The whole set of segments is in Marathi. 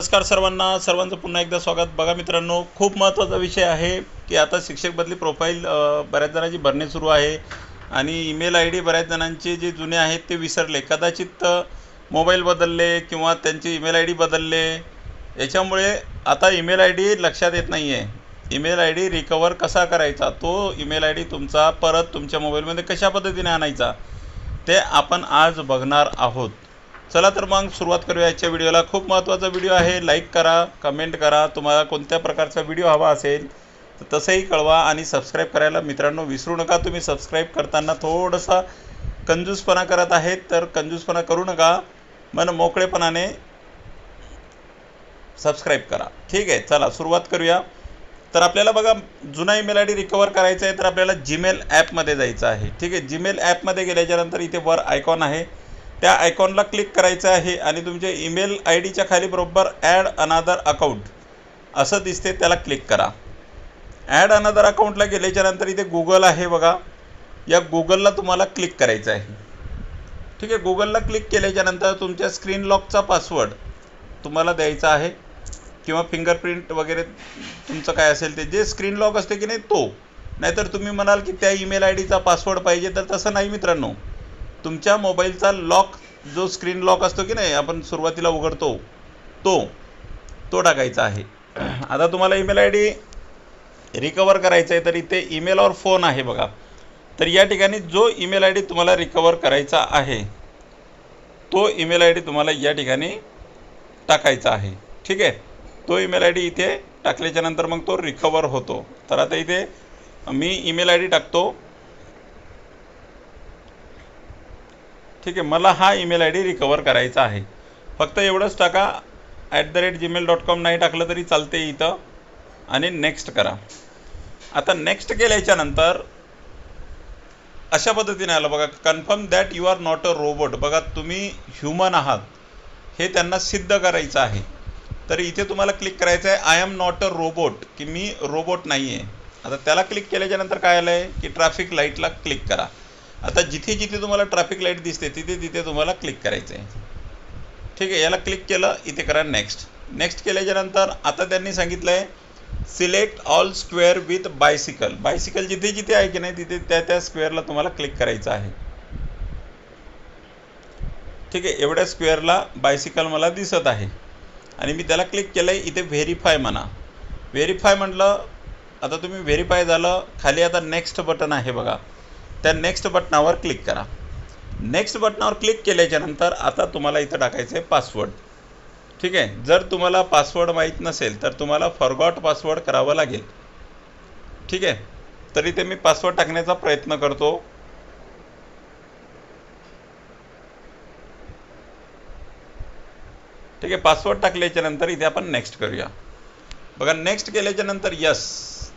नमस्कार सर्वांना सर्वांचं पुन्हा एकदा स्वागत. बघा मित्रांनो खूप महत्त्वाचा विषय आहे की आता शिक्षक बदली प्रोफाईल बऱ्याच जणांची भरणे सुरू आहे आणि ईमेल आय डी बऱ्याच जणांचे जे जुने आहेत ते विसरले. कदाचित मोबाईल बदलले किंवा त्यांचे ईमेल आय डी बदलले. याच्यामुळे आता ईमेल आय डी लक्षात येत नाही आहे ईमेल आय डी रिकवर कसा करायचा? तो ईमेल आय डी तुमचा परत तुमच्या मोबाईलमध्ये कशा पद्धतीने आणायचा? ते आपण आज बघणार आहोत. चला तर मग सुरुवात करूया आजच्या व्हिडिओला. खूप महत्त्वाचा व्हिडिओ आहे. लाईक करा कमेंट करा. तुम्हाला कोणत्या प्रकारचा व्हिडिओ हवा असेल तर तसंही कळवा आणि सबस्क्राईब करायला मित्रांनो विसरू नका. तुम्ही सबस्क्राईब करताना थोडासा कंजूसपणा करत आहेत तर कंजूसपणा करू नका. मन मोकळेपणाने सबस्क्राईब करा. ठीक आहे चला सुरुवात करूया. तर आपल्याला बघा जुना ईमेल आय डी रिकवर करायचा आहे तर आपल्याला जीमेल ॲपमध्ये जायचं आहे. ठीक आहे जीमेल ॲपमध्ये गेल्याच्यानंतर इथे वर आयकॉन आहे. त्या आयकॉनला क्लिक करायचं आहे आणि तुमच्या ईमेल आय डीच्या खाली बरोबर ॲड अनादर अकाउंट असं दिसते त्याला क्लिक करा. ॲड अनादर अकाउंटला गेल्याच्यानंतर इथे गुगल आहे बघा. या गुगलला तुम्हाला क्लिक करायचं आहे. ठीक आहे गुगलला क्लिक केल्याच्यानंतर तुमच्या स्क्रीन लॉकचा पासवर्ड तुम्हाला द्यायचा आहे. किंवा फिंगरप्रिंट वगैरे तुमचं काय असेल ते. जे स्क्रीन लॉक असते की नाही तो. नाहीतर तुम्ही म्हणाल की त्या ईमेल आय डीचा पासवर्ड पाहिजे. तर तसं नाही मित्रांनो. तुमच्या मोबाईलचा लॉक जो स्क्रीन लॉक असतो की नाही आपण सुरुवातीला उघडतो तो तो टाकायचा आहे. आता तुम्हाला ईमेल आय डी रिकवर करायचं आहे तर इथे ईमेल और फोन आहे बघा. तर या ठिकाणी जो ईमेल आय डी तुम्हाला रिकवर करायचा आहे तो ईमेल आय डी तुम्हाला या ठिकाणी टाकायचा आहे. ठीक आहे? तो ईमेल आय डी इथे टाकल्याच्यानंतर मग तो रिकवर होतो. तर आता इथे मी ईमेल आय डी टाकतो. ठीक आहे मला हा ईमेल आय डी रिकवर करायचा आहे. फक्त एवढंच टाका at the rate Gmail dot com नाही टाकलं तरी चालते इथं आणि नेक्स्ट करा. आता नेक्स्ट केल्याच्यानंतर अशा पद्धतीने आलं बघा confirm that you are not a robot बघा तुम्ही ह्युमन आहात. हे त्यांना सिद्ध करायचं आहे. तर इथे तुम्हाला क्लिक करायचं आहे I am not a robot की मी रोबोट नाही आहे आता त्याला क्लिक केल्याच्यानंतर काय आलं आहे की ट्रॅफिक लाईटला क्लिक करा. आता जिथे जिथे तुम्हाला ट्रॅफिक लाइट दिसते तिथे तिथे तुम्हाला क्लिक करायचं आहे ठीक आहे याला क्लिक केलं इथे करा नेक्स्ट नेक्स्ट केल्याच्यानंतर आता त्यांनी सांगितलं आहे select all square with bicycle bicycle जिथे जिथे आहे की नाही तिथे त्या त्या स्क्वेअरला तुम्हाला क्लिक करायचं आहे. ठीक आहे एवढ्या स्क्वेअरला बायसिकल मला दिसत आहे. आणि मी त्याला क्लिक केलं आहे इथे व्हेरीफाय म्हणा. व्हेरीफाय म्हटलं आता तुम्ही व्हेरीफाय झालं खाली आता नेक्स्ट बटन आहे बघा. त्या नेक्स्ट बटनावर क्लिक करा. नेक्स्ट बटनावर क्लिक केल्याच्यानंतर आता तुम्हाला इथं टाकायचं आहे पासवर्ड ठीक आहे? जर तुम्हाला पासवर्ड माहीत नसेल तर तुम्हाला फॉरगॉट पासवर्ड करावं लागेल. ठीक आहे? तरी ते मी पासवर्ड टाकण्याचा प्रयत्न करतो. ठीक आहे? पासवर्ड टाकल्याच्या नंतर इथे आपण नेक्स्ट करूया. बघा नेक्स्ट केल्याच्यानंतर यस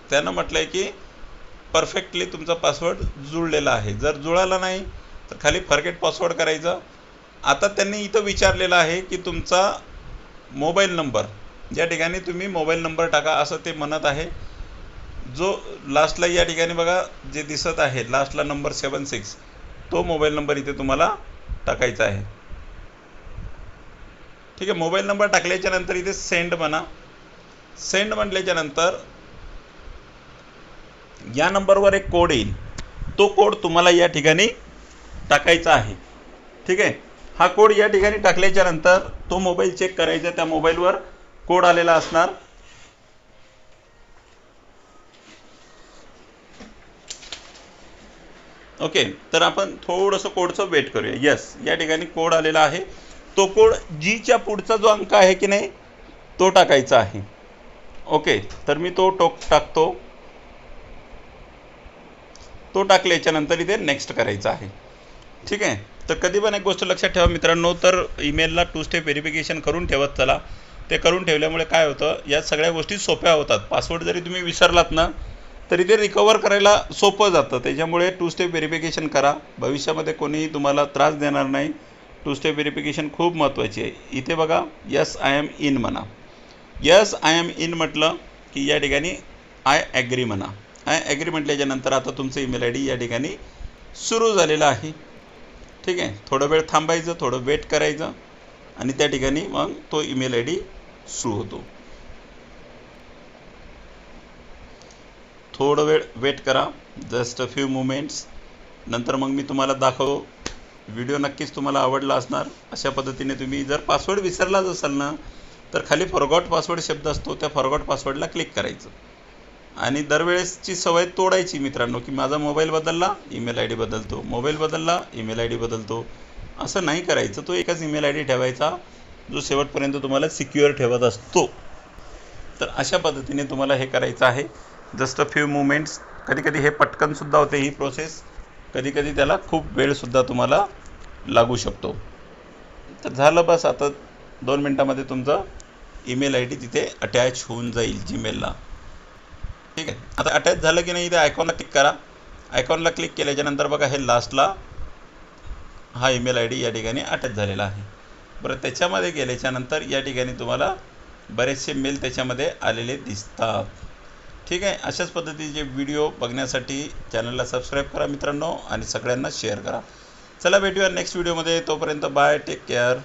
त्यानं म्हटलं आहे की परफेक्टली तुमचा पासवर्ड जुळलेला आहे. जर जुळाला नाही तर खाली फॉरगेट पासवर्ड करायचं. आता त्यांनी इथं विचारलेलं आहे की तुमचा मोबाईल नंबर ज्या ठिकाणी तुम्ही मोबाईल नंबर टाका असं ते म्हणत आहे. जो लास्टला या ठिकाणी बघा जे दिसत आहे लास्टला नंबर सेवन सिक्स तो मोबाईल नंबर इथे तुम्हाला टाकायचा आहे. ठीक आहे मोबाईल नंबर टाकल्याच्या नंतर इथे सेंड म्हणा. सेंड म्हटल्याच्या नंतर या नंबरवर एक कोड येईल. तो कोड तुम्हाला या ठिकाणी टाकायचा आहे. ठीक आहे? हा कोड या ठिकाणी टाकल्याच्या नंतर तो मोबाईल चेक करायचा त्या मोबाईलवर कोड आलेला असणार. ओके तर आपण थोडंसं कोडचं वेट करूया. यस या ठिकाणी कोड आलेला आहे. तो कोड जीच्या पुढचा जो अंक आहे की नाही तो टाकायचा आहे. ओके तर मी तो टोक टाकतो. तो टाकल्याच्या याच्यानंतर इथे नेक्स्ट करायचं आहे. ठीक आहे? तर कधी पण एक गोष्ट लक्षात ठेवा मित्रांनो तर ईमेलला टू स्टेप व्हेरिफिकेशन करून ठेवत चला. ते करून ठेवल्यामुळे काय होतं या सगळ्या गोष्टी सोप्या होतात. पासवर्ड जरी तुम्ही विसरलात ना तरी ते रिकवर करायला सोपं जातं. त्याच्यामुळे टू स्टेप व्हेरिफिकेशन करा. भविष्यामध्ये कोणीही तुम्हाला त्रास देणार नाही. टू स्टेप व्हेरिफिकेशन खूप महत्त्वाची आहे. इथे बघा यस आय एम इन म्हणा. यस आय एम इन म्हटलं की या ठिकाणी आय ॲग्री म्हणा. आय ॲग्री आता तुमचं ईमेल आय डी या ठिकाणी सुरू झालेलं आहे. ठीक आहे? थोडं वेळ थांबायचं थोडं वेट करायचं आणि त्या ठिकाणी मग तो ईमेल आय डी सुरू होतो. थोडं वेळ वेट करा. जस्ट अ फ्यू मुमेंट्स नंतर मग मी तुम्हाला दाखवतो. व्हिडिओ नक्कीच तुम्हाला आवडला असणार. अशा पद्धतीने तुम्ही जर पासवर्ड विसरलाच असाल ना तर खाली फॉरगॉट पासवर्ड शब्द असतो त्या फॉरगॉट पासवर्डला क्लिक करायचं. आणि दरवेळेसची सवय तोडायची मित्रांनो की माझा मोबाईल बदलला ईमेल आय डी बदलतो. मोबाईल बदलला ईमेल आय डी बदलतो. असं नाही करायचं तो एकच ईमेल आय डी ठेवायचा जो शेवटपर्यंत तुम्हाला सिक्युअर ठेवत असतो. तर अशा पद्धतीने तुम्हाला हे करायचं आहे. जस्ट अ फ्यू मुमेंट्स कधी कधी हे पटकनसुद्धा होते ही प्रोसेस कधी कधी त्याला खूप वेळसुद्धा तुम्हाला लागू शकतो. तर झालं बस आता दोन मिनटामध्ये तुमचा ईमेल आय डी तिथे अटॅच होऊन जाईल जीमेलला ठीक आहे. आता अटॅच झालं की नाही इथे आयकॉनला क्लिक करा. आयकॉनला क्लिक केल्याच्यानंतर बघा हे लास्टला हा ईमेल आय डी या ठिकाणी अटॅच झालेला आहे. बरं त्याच्यामध्ये गेल्याच्यानंतर या ठिकाणी तुम्हाला बरेचसे मेल त्याच्यामध्ये आलेले दिसतात. ठीक आहे. अशाच पद्धतीचे व्हिडिओ बघण्यासाठी चॅनलला सबस्क्राईब करा मित्रांनो आणि सगळ्यांना शेअर करा. चला भेटूया नेक्स्ट व्हिडिओमध्ये तोपर्यंत बाय टेक केअर